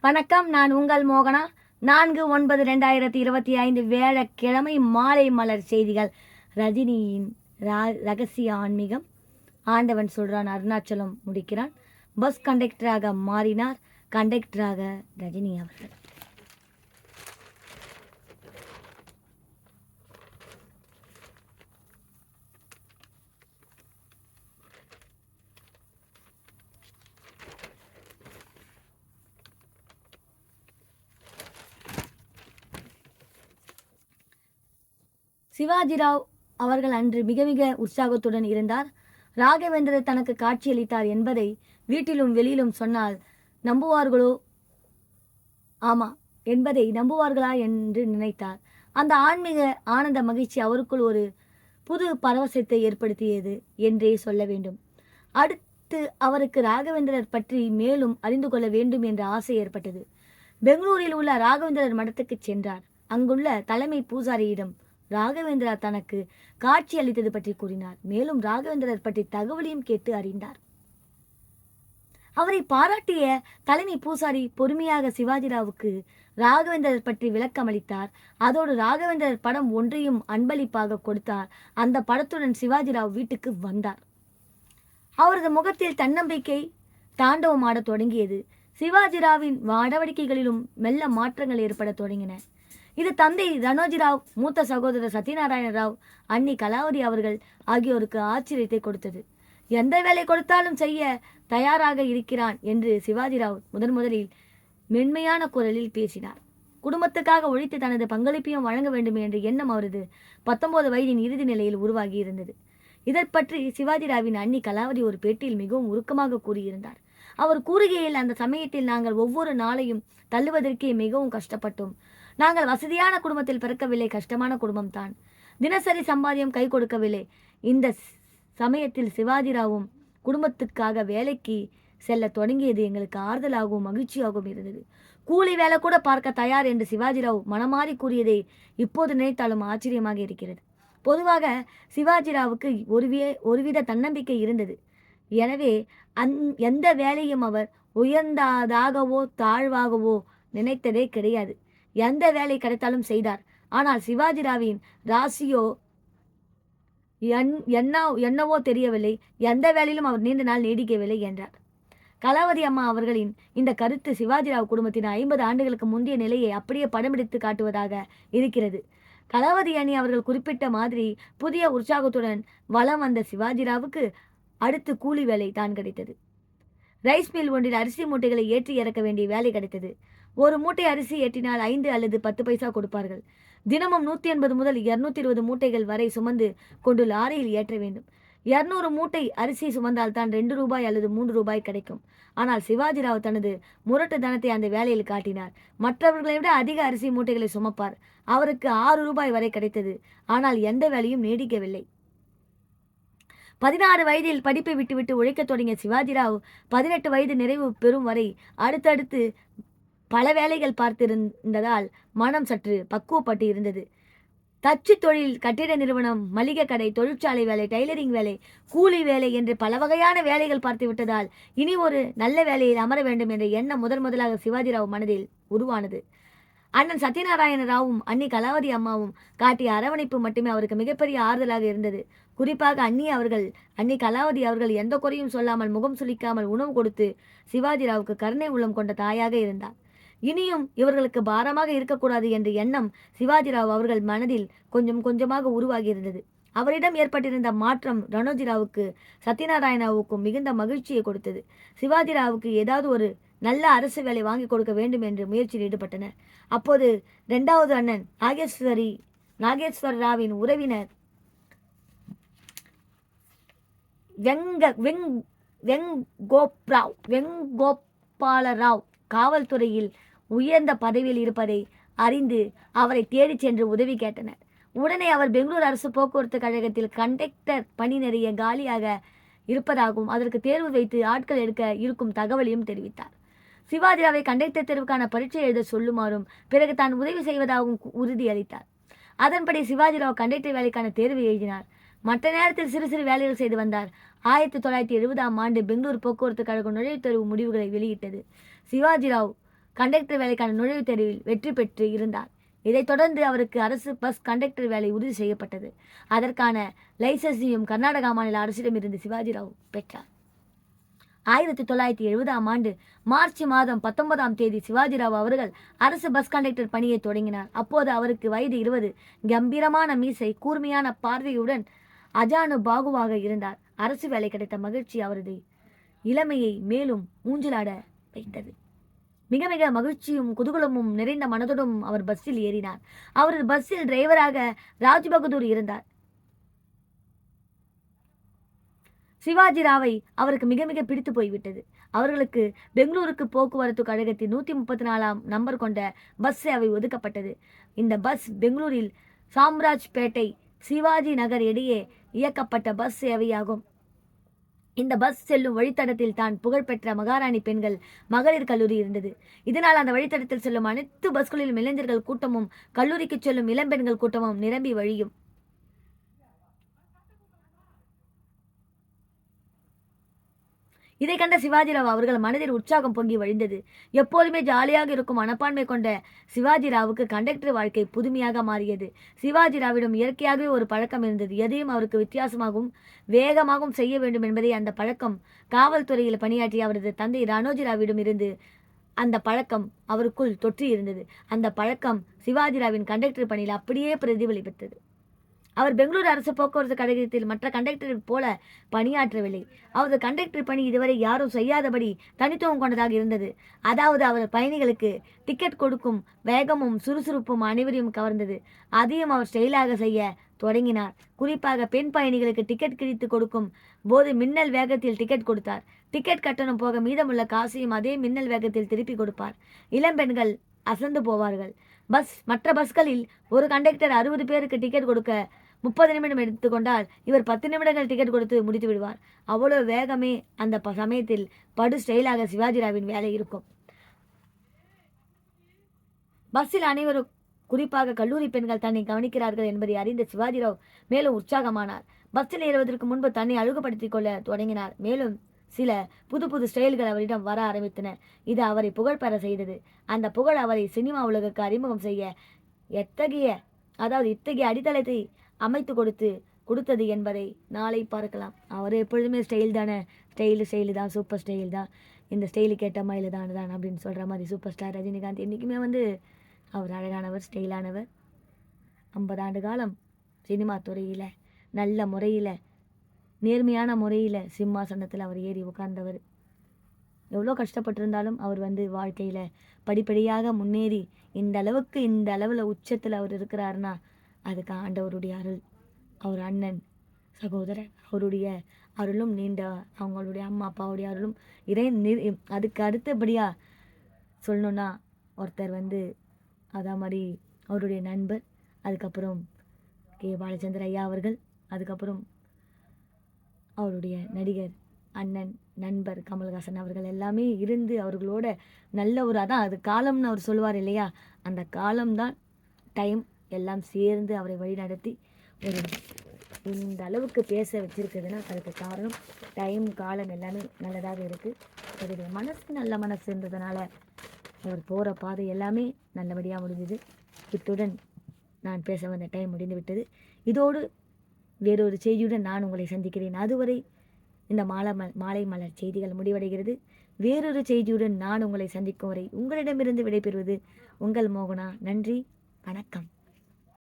வணக்கம் நான் உங்கள் மோகனா. நான்கு ஒன்பது ரெண்டாயிரத்தி இருபத்தி ஐந்து வேழக்கிழமை மாலை மலர் செய்திகள். ரஜினியின் ரா- ரகசிய ஆன்மீகம். ஆண்டவன் சொல்கிறான் அருணாச்சலம் முடிக்கிறான். பஸ் கண்டக்டராக மாறினார். கண்டக்டராக ரஜினி அவர்கள். சிவாஜிராவ் அவர்கள் அன்று மிக மிக உற்சாகத்துடன் இருந்தார். ராகவேந்திரர் தனக்கு காட்சியளித்தார் என்பதை வீட்டிலும் வெளியிலும் சொன்னால் நம்புவார்களோ? ஆமா என்பதை நம்புவார்களா என்று நினைத்தார். அந்த ஆன்மீக ஆனந்த மகிழ்ச்சி அவருக்குள் ஒரு புது பரவசத்தை ஏற்படுத்தியது என்றே சொல்ல வேண்டும். அடுத்து அவருக்கு ராகவேந்திரர் பற்றி மேலும் அறிந்து கொள்ள வேண்டும் என்ற ஆசை ஏற்பட்டது. பெங்களூரில் உள்ள ராகவேந்திரர் மடத்துக்கு சென்றார். அங்குள்ள தலைமை பூசாரியிடம் ராகவேந்திரா தனக்கு காட்சி அளித்தது பற்றி கூறினார். மேலும் ராகவேந்திரர் பற்றி தகவலையும் கேட்டு அறிந்தார். அவரை பாராட்டிய தலைமை பூசாரி பொறுமையாக சிவாஜிராவுக்கு ராகவேந்திரர் பற்றி விளக்கம் அளித்தார் அதோடு ராகவேந்திரர் படம் ஒன்றையும் அன்பளிப்பாக கொடுத்தார். அந்த படத்துடன் சிவாஜிராவ் வீட்டுக்கு வந்தார். அவரது முகத்தில் தன்னம்பிக்கை தாண்டவம் ஆடத் தொடங்கியது. சிவாஜிராவின் நடவடிக்கைகளிலும் மெல்ல மாற்றங்கள் ஏற்படத் தொடங்கின. இது தந்தை தனோஜிராவ் மூத்த சகோதரர் சத்யநாராயண ராவ் அன்னி கலாவதி அவர்கள் ஆகியோருக்கு ஆச்சரியத்தை கொடுத்தது. எந்த வேலை கொடுத்தாலும் செய்ய தயாராக இருக்கிறான் என்று சிவாஜிராவ் முதன் முதலில் மென்மையான குரலில் பேசினார். குடும்பத்துக்காக ஒழித்து தனது பங்களிப்பையும் வழங்க வேண்டும் என்ற எண்ணம் அவரது பத்தொன்பது வயதின் இறுதி நிலையில் உருவாகி இருந்தது. இதற்பற்றி சிவாஜிராவின் அன்னி கலாவதி ஒரு பேட்டியில் மிகவும் உருக்கமாக கூறியிருந்தார். அவர் கூறுகையில் அந்த சமயத்தில் நாங்கள் ஒவ்வொரு நாளையும் தள்ளுவதற்கே மிகவும் கஷ்டப்பட்டோம். நாங்கள் வசதியான குடும்பத்தில் பிறக்கவில்லை கஷ்டமான குடும்பம் தான் தினசரி சம்பாதியம் கை கொடுக்கவில்லை. இந்த சமயத்தில் சிவாஜிராவும் குடும்பத்துக்காக வேலைக்கு செல்ல தொடங்கியது எங்களுக்கு ஆறுதலாகவும் மகிழ்ச்சியாகவும் இருந்தது. கூலி வேலை கூட பார்க்க தயார் என்று சிவாஜிராவ் மனமாறி கூறியதை இப்போது நினைத்தாலும் ஆச்சரியமாக இருக்கிறது. பொதுவாக சிவாஜிராவுக்கு ஒருவே ஒருவித தன்னம்பிக்கை இருந்தது. எனவே அந் எந்த வேலையும் அவர் உயர்ந்ததாகவோ தாழ்வாகவோ நினைத்ததே கிடையாது. எந்த வேலை கிடைத்தாலும் செய்தார். ஆனால் சிவாஜிராவின் ராசியோ என் என்ன என்னவோ தெரியவில்லை. எந்த வேலையிலும் அவர் நீண்ட நாள் நீடிக்கவில்லை என்றார். கலாவதி அம்மா அவர்களின் இந்த கருத்து சிவாஜிராவ் குடும்பத்தின் ஐம்பது ஆண்டுகளுக்கு முந்தைய நிலையை அப்படியே படமெடுத்து காட்டுவதாக இருக்கிறது. கலாவதி அணி அவர்கள் குறிப்பிட்ட மாதிரி புதிய உற்சாகத்துடன் வலம் வந்த சிவாஜிராவுக்கு அடுத்து கூலி வேலை தான் கிடைத்தது. ரைஸ் மில் ஒன்றில் அரிசி மூட்டைகளை ஏற்றி இறக்க வேண்டிய வேலை கிடைத்தது. ஒரு மூட்டை அரிசி ஏற்றினால் ஐந்து அல்லது பத்து பைசா கொடுப்பார்கள். தினமும் நூற்றி எண்பது முதல் இருநூத்தி இருபது மூட்டைகள் வரை சுமந்து கொண்டு லாரியில் ஏற்ற வேண்டும். இருநூறு மூட்டை அரிசி சுமந்தால் தான் ரெண்டு ரூபாய் அல்லது மூன்று ரூபாய் கிடைக்கும். ஆனால் சிவாஜிராவ் தனது முரட்டு தனத்தை அந்த வேலையில் காட்டினார். மற்றவர்களை விட அதிக அரிசி மூட்டைகளை சுமப்பார். அவருக்கு ஆறு ரூபாய் வரை கிடைத்தது. ஆனால் எந்த வேலையும் நீடிக்கவில்லை. பதினாறு வயதில் படிப்பை விட்டுவிட்டு உழைக்கத் தொடங்கிய சிவாஜிராவ் பதினெட்டு வயது நிறைவு பெறும் வரை அடுத்தடுத்து பல வேலைகள் பார்த்திருந்ததால் மனம் சற்று பக்குவப்பட்டு இருந்தது. தச்சு தொழில் கட்டிட நிறுவனம் மளிகை கடை தொழிற்சாலை வேலை டைலரிங் வேலை கூலி வேலை என்று பல வகையான வேலைகள் பார்த்து விட்டதால் இனி ஒரு நல்ல வேலையில் அமர வேண்டும் என்ற எண்ணம் முதன் முதலாக சிவாஜிராவ் மனதில் உருவானது. அண்ணன் சத்யநாராயண ராவும் அன்னி கலாவதி அம்மாவும் காட்டிய அரவணைப்பு மட்டுமே அவருக்கு மிகப்பெரிய ஆறுதலாக இருந்தது. குறிப்பாக அன்னி அவர்கள் அன்னி கலாவதி அவர்கள் எந்த குறையும் சொல்லாமல் முகம் சுளிக்காமல் உணவு கொடுத்து சிவாஜிராவுக்கு கருணை உள்ளம் கொண்ட தாயாக இருந்தார். இனியும் இவர்களுக்கு பாரமாக இருக்கக்கூடாது என்ற எண்ணம் சிவாஜிராவ் அவர்கள் மனதில் கொஞ்சம் கொஞ்சமாக உருவாகியிருந்தது. அவரிடம் ஏற்பட்டிருந்த மாற்றம் ரணோஜிராவுக்கு சத்யநாராயணாவுக்கும் மிகுந்த மகிழ்ச்சியை கொடுத்தது. சிவாஜிராவுக்கு ஏதாவது ஒரு நல்ல அரசு வேலை வாங்கி கொடுக்க வேண்டும் என்று முயற்சியில் ஈடுபட்டனர். அப்போது இரண்டாவது அண்ணன் நாகேஸ்வரி நாகேஸ்வர ராவின் உறவினர் வெங்க வெங் வெங்கோப்ராவ் வெங்கோபாலராவ் காவல்துறையில் உயர்ந்த பதவியில் இருப்பதை அறிந்து அவரை தேடிச் சென்று உதவி கேட்டனர். உடனே அவர் பெங்களூர் அரசு போக்குவரத்து கழகத்தில் கண்டக்டர் பணி நிறைய காலியாக இருப்பதாகவும் அதற்கு தேர்வு வைத்து ஆட்கள் எடுக்க இருக்கும் தகவலையும் தெரிவித்தார். சிவாஜிராவை கண்டக்டர் தேர்வுக்கான பரீட்சை எழுத சொல்லுமாறும் பிறகு தான் உதவி செய்வதாகவும் உறுதியளித்தார். அதன்படி சிவாஜிராவ் கண்டக்டர் வேலைக்கான தேர்வு எழுதினார். மற்ற நேரத்தில் சிறு சிறு வேலைகள் செய்து வந்தார். ஆயிரத்தி தொள்ளாயிரத்தி எழுபதாம் ஆண்டு பெங்களூர் போக்குவரத்து கழகம் நுழைவுத் தேர்வு முடிவுகளை வெளியிட்டது. சிவாஜிராவ் கண்டக்டர் வேலைக்கான நுழைவுத் தேர்வில் வெற்றி பெற்று இருந்தார். இதைத் தொடர்ந்து அவருக்கு அரசு பஸ் கண்டக்டர் வேலை உறுதி செய்யப்பட்டது. அதற்கான லைசன்ஸையும் கர்நாடகா மாநில அரசிடமிருந்து சிவாஜிராவ் பெற்றார். ஆயிரத்தி தொள்ளாயிரத்தி எழுபதாம் ஆண்டு மார்ச் மாதம் பத்தொன்பதாம் தேதி சிவாஜிராவ் அவர்கள் அரசு பஸ் கண்டக்டர் பணியை தொடங்கினார். அப்போது அவருக்கு வயது இருபது. கம்பீரமான மீசை கூர்மையான பார்வையுடன் அஜானு பாகுவாக இருந்தார். அரசு வேலை கிடைத்த மகிழ்ச்சி அவரது இளமையை மேலும் ஊஞ்சலாட வைத்தது. மிக மிக மகிழ்ச்சியும் குதூகலமும் நிறைந்த மனதுடன் அவர் பஸ்ஸில் ஏறினார். அவரது பஸ்ஸில் டிரைவராக ராஜ் பகதூர் இருந்தார். சிவாஜி ராவை அவருக்கு மிக மிக பிடித்து போய்விட்டது. அவர்களுக்கு பெங்களூருக்கு போக்குவரத்து கழகத்தின் நூற்றி முப்பத்தி நாலாம் நம்பர் கொண்ட பஸ் சேவை ஒதுக்கப்பட்டது. இந்த பஸ் பெங்களூரில் சாம்ராஜ்பேட்டை சிவாஜி நகர் இடையே இயக்கப்பட்ட பஸ் சேவையாகும். இந்த பஸ் செல்லும் வழித்தடத்தில் தான் புகழ்பெற்ற மகாராணி பெண்கள் மகளிர் கல்லூரி இருந்தது. இதனால் அந்த வழித்தடத்தில் செல்லும் அனைத்து பஸ்களிலும் இளைஞர்கள் கூட்டமும் கல்லூரிக்கு செல்லும் இளம்பெண்கள் கூட்டமும் நிரம்பி வழியும். இதை கண்ட சிவாஜிராவ் அவர்கள் மனதில் உற்சாகம் பொங்கி வழிந்தது. எப்போதுமே ஜாலியாக இருக்கும் மனப்பான்மை கொண்ட சிவாஜிராவுக்கு கண்டக்டர் வாழ்க்கை புதுமையாக மாறியது. சிவாஜிராவிடம் இயற்கையாகவே ஒரு பழக்கம் இருந்தது. எதையும் அவருக்கு வித்தியாசமாகவும் வேகமாகவும் செய்ய வேண்டும் என்பதை அந்த பழக்கம் காவல்துறையில் பணியாற்றிய அவரது தந்தை ராணோஜிராவிடம் இருந்து அந்த பழக்கம் அவருக்குள் தொற்றி இருந்தது அந்த பழக்கம் சிவாஜிராவின் கண்டக்டர் பணியில் அப்படியே பிரதிபலித்தது அவர் பெங்களூரு அரசு போக்குவரத்து கழகத்தில் மற்ற கண்டக்டர் போல பணியாற்றவில்லை. அவரது கண்டக்டர் பணி இதுவரை யாரும் செய்யாதபடி தனித்துவம் கொண்டதாக இருந்தது. அதாவது அவர் பயணிகளுக்கு டிக்கெட் கொடுக்கும் வேகமும் சுறுசுறுப்பும் அனைவரையும் கவர்ந்தது. அதையும் அவர் ஸ்டைலாக செய்ய தொடங்கினார். குறிப்பாக பெண் பயணிகளுக்கு டிக்கெட் கிழித்து கொடுக்கும் போது மின்னல் வேகத்தில் டிக்கெட் கொடுத்தார். டிக்கெட் கட்டணம் போக மீதமுள்ள காசையும் அதே மின்னல் வேகத்தில் திருப்பி கொடுப்பார். இளம்பெண்கள் அசந்து போவார்கள். பஸ் மற்ற பஸ்களில் ஒரு கண்டக்டர் அறுபது பேருக்கு டிக்கெட் கொடுக்க முப்பது நிமிடம் எடுத்துக்கொண்டால் இவர் பத்து நிமிடங்கள் டிக்கெட் கொடுத்து முடித்து விடுவார். அவ்வளோ வேகமே அந்த ப- சமயத்தில் படு ஸ்டைலாக சிவாஜிராவின் வேலை இருக்கும். பஸ்ஸில் அனைவரும் குறிப்பாக கல்லூரி பெண்கள் தன்னை கவனிக்கிறார்கள் என்பதை அறிந்த சிவாஜிராவ் மேலும் உற்சாகமானார். பஸ்ஸில் ஏறுவதற்கு முன்பு தன்னை அழுகுபடுத்திக் கொள்ள தொடங்கினார். மேலும் சில புது புது ஸ்டைல்கள் அவரிடம் வர ஆரம்பித்தன. இது அவரை புகழ் பெற செய்தது. அந்த புகழ் அவரை சினிமா உலகுக்கு அறிமுகம் செய்ய எத்தகைய அதாவது இத்தகைய அடித்தளத்தை அமைத்து கொடுத்து கொடுத்தது என்பதை நாளை பார்க்கலாம். அவர் எப்பொழுதுமே ஸ்டைல் தானே. ஸ்டைலு ஸ்டைலு தான் சூப்பர் ஸ்டைல் தான். இந்த ஸ்டைலுக்கு ஏற்ற மாதிரி தான் தான் அப்படின்னு சொல்கிற மாதிரி சூப்பர் ஸ்டார் ரஜினிகாந்த் என்றைக்குமே வந்து அவர் அழகானவர் ஸ்டைலானவர் ஐம்பது ஆண்டு காலம் சினிமா துறையில் நல்ல முறையில் நேர்மையான முறையில் சிம்மாசனத்தில் அவர் ஏறி உட்கார்ந்தவர். எவ்வளோ கஷ்டப்பட்டிருந்தாலும் அவர் வந்து வாழ்க்கையில் படிப்படியாக முன்னேறி இந்த அளவுக்கு இந்த அளவில் உச்சத்தில் அவர் இருக்கிறாருன்னா அதுக்கு ஆண்டவருடைய அருள். அவர் அண்ணன் சகோதரர் அவருடைய அருளும் நீண்ட அவங்களுடைய அம்மா அப்பாவுடைய அருளும் இறை நி- அதுக்கு அடுத்தபடியாக சொல்லணுன்னா ஒருத்தர் வந்து அதே மாதிரி அவருடைய நண்பர் அதுக்கப்புறம் கே. பாலச்சந்திர ஐயா அவர்கள் அதுக்கப்புறம் அவருடைய நடிகர் அண்ணன் நண்பர் கமல்ஹாசன் அவர்கள் எல்லாமே இருந்து அவர்களோட நல்ல ஒரு அதான் அது காலம்னு அவர் சொல்லுவார் இல்லையா? அந்த காலம்தான் டைம் எல்லாம் சேர்ந்து அவரை வழிநடத்தி ஒரு இந்த அளவுக்கு பேச வச்சுருக்குதுன்னா அதுக்கு காரணம் டைம் காலம் எல்லாமே நல்லதாக இருக்குது அவருடைய மனசு நல்ல மனசுன்றதுனால அவர் போகிற பாதை எல்லாமே நல்லபடியாக முடிஞ்சுது. இத்துடன் நான் பேச வந்த டைம் முடிந்து விட்டது. இதோடு வேறொரு செய்தியுடன் நான் உங்களை சந்திக்கிறேன். அதுவரை இந்த மாலை ம மாலை மலர் செய்திகள் முடிவடைகிறது. வேறொரு செய்தியுடன் நான் உங்களை சந்திக்கும் வரை உங்களிடமிருந்து விடைபெறுவது உங்கள் மோகனா. நன்றி வணக்கம்.